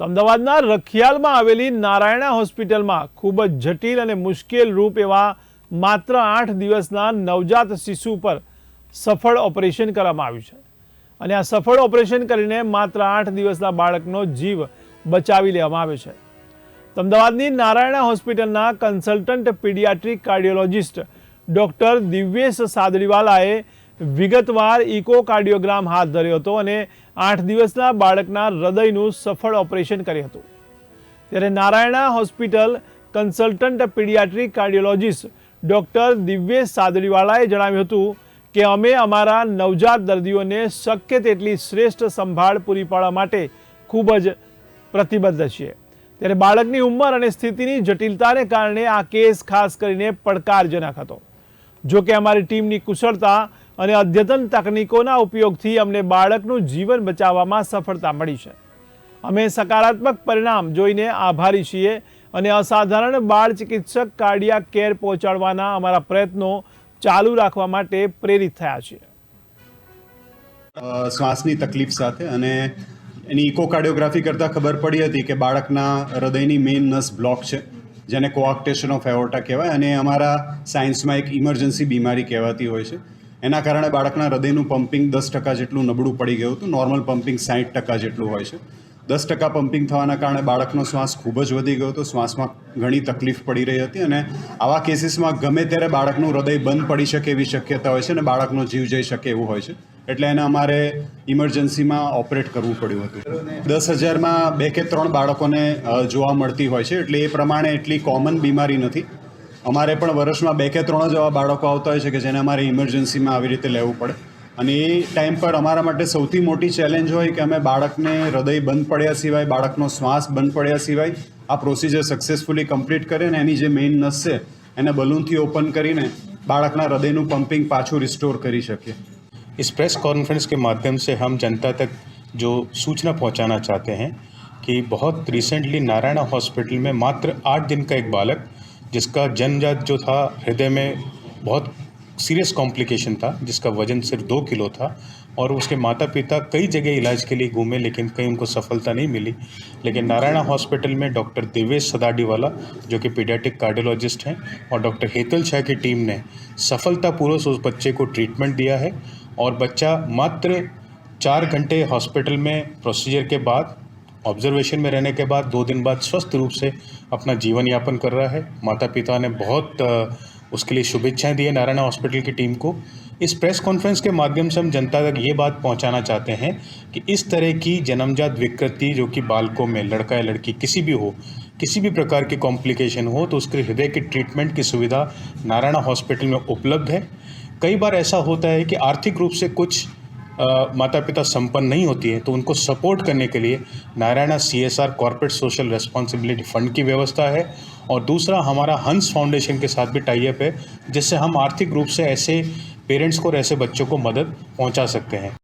તો અમદાવાદના રખિયાલમાં આવેલી નારાયણા હોસ્પિટલમાં ખૂબ જ જટિલ અને મુશ્કેલ રૂપ એવા માત્ર આઠ દિવસના નવજાત શિશુ પર સફળ ઓપરેશન કરવામાં આવ્યું છે. અને આ સફળ ઓપરેશન કરીને માત્ર આઠ દિવસના બાળકનો જીવ બચાવી લેવામાં આવ્યો છે. અમદાવાદની નારાયણા હોસ્પિટલના consultant pediatric cardiologist doctor Divyesh સાદડીવાલાએ વિગતવાર ઇકોકાર્ડિયોગ્રામ હાથ ધર્યો હતો અને આઠ દિવસના બાળકના હૃદયનું સફળ ઓપરેશન કર્યું હતું. ત્યારે Narayana hospital consultant paediatric cardiologist doctor Divyesh સાદડીવાળાએ જણાવ્યું હતું કે અમે અમારા નવજાત દર્દીઓને શક્ય તેટલી શ્રેષ્ઠ સંભાળ પૂરી પાડવા માટે ખૂબ જ પ્રતિબદ્ધ છીએ. ત્યારે બાળકની ઉંમર અને સ્થિતિની જટિલતાને કારણે આ કેસ ખાસ કરીને પડકારજનક હતો. જો કે અમારી ટીમની કુશળતા અને અદ્યતન તકનીકોના ઉપયોગથી અમને બાળકનું જીવન બચાવવામાં સફળતા મળી છે. અમે સકારાત્મક પરિણામ જોઈને આભારી છીએ અને અસાધારણ બાળ ચિકિત્સક કાર્ડિયા કેર પહોંચાડવાના અમારા પ્રયત્નો ચાલુ રાખવા માટે પ્રેરિત થયા છીએ. શ્વાસની તકલીફ સાથે અને એની ઇકોકાર્ડિયોગ્રાફી કરતાં ખબર પડી હતી કે બાળકના હૃદયની મેઇન નસ બ્લોક છે, જેને કોઆક્ટેશન ઓફ એઓર્ટા કહેવાય અને અમારા સાયન્સમાં એક ઇમરજન્સી બીમારી કહેવાતી હોય છે. એના કારણે બાળકના હૃદયનું પમ્પિંગ દસ ટકા જેટલું નબળું પડી ગયું હતું. નોર્મલ પમ્પિંગ સાઠ ટકા જેટલું હોય છે. દસ ટકા પમ્પિંગ થવાના કારણે બાળકનો શ્વાસ ખૂબ જ વધી ગયો હતો. શ્વાસમાં ઘણી તકલીફ પડી રહી હતી અને આવા કેસીસમાં ગમે ત્યારે બાળકનું હૃદય બંધ પડી શકે એવી શક્યતા હોય છે અને બાળકનો જીવ જઈ શકે એવું હોય છે. એટલે એને અમારે ઇમરજન્સીમાં ઓપરેટ કરવું પડ્યું હતું. દસ હજારમાં બે કે ત્રણ બાળકોને જોવા મળતી હોય છે. એટલે એ પ્રમાણે એટલી કોમન બીમારી નથી. અમારે પણ વર્ષમાં બે કે ત્રણ જ એવા બાળકો આવતા હોય છે કે જેને અમારે ઇમરજન્સીમાં આવી રીતે લેવું પડે અને એ ટાઈમ પર અમારા માટે સૌથી મોટી ચેલેન્જ હોય કે અમે બાળકને હૃદય બંધ પડ્યા સિવાય બાળકનો શ્વાસ બંધ પડ્યા સિવાય આ પ્રોસિજર સક્સેસફુલી કમ્પ્લીટ કરે ને એની જે મેઇન નસ છે એને બલૂનથી ઓપન કરીને બાળકના હૃદયનું પમ્પિંગ પાછું રિસ્ટોર કરી શકીએ इस प्रेस कॉन्फ्रेंस के माध्यम से हम जनता तक जो सूचना पहुंचाना चाहते हैं कि बहुत रिसेंटली नारायणा हॉस्पिटल में मात्र आठ दिन का एक बालक जिसका जन्मजात जो था हृदय में बहुत सीरियस कॉम्प्लिकेशन था, जिसका वज़न सिर्फ़ दो किलो था और उसके माता पिता कई जगह इलाज के लिए घूमे, लेकिन कहीं उनको सफलता नहीं मिली। लेकिन नारायणा हॉस्पिटल में डॉक्टर देवेश सदाडीवाला, जो कि पीडियाट्रिक कार्डियोलॉजिस्ट हैं, और डॉक्टर हेतल शाह की टीम ने सफलतापूर्वक उस बच्चे को ट्रीटमेंट दिया है और बच्चा मात्र चार घंटे हॉस्पिटल में प्रोसीजर के बाद ऑब्जर्वेशन में रहने के बाद दो दिन बाद स्वस्थ रूप से अपना जीवन यापन कर रहा है। माता पिता ने बहुत उसके लिए शुभेच्छाएँ दी है नारायणा हॉस्पिटल की टीम को। इस प्रेस कॉन्फ्रेंस के माध्यम से हम जनता तक ये बात पहुंचाना चाहते हैं कि इस तरह की जन्मजात विकृति जो कि बालकों में, लड़का या लड़की, किसी भी हो, किसी भी प्रकार की कॉम्प्लिकेशन हो तो उसके हृदय की ट्रीटमेंट की सुविधा नारायणा हॉस्पिटल में उपलब्ध है। कई बार ऐसा होता है कि आर्थिक रूप से कुछ माता पिता संपन्न नहीं होती हैं तो उनको सपोर्ट करने के लिए Narayana C S R corporate social responsibility fund की व्यवस्था है और दूसरा हमारा हंस फाउंडेशन के साथ भी टाइप है, जिससे हम आर्थिक रूप से ऐसे पेरेंट्स को और ऐसे बच्चों को मदद पहुँचा सकते हैं।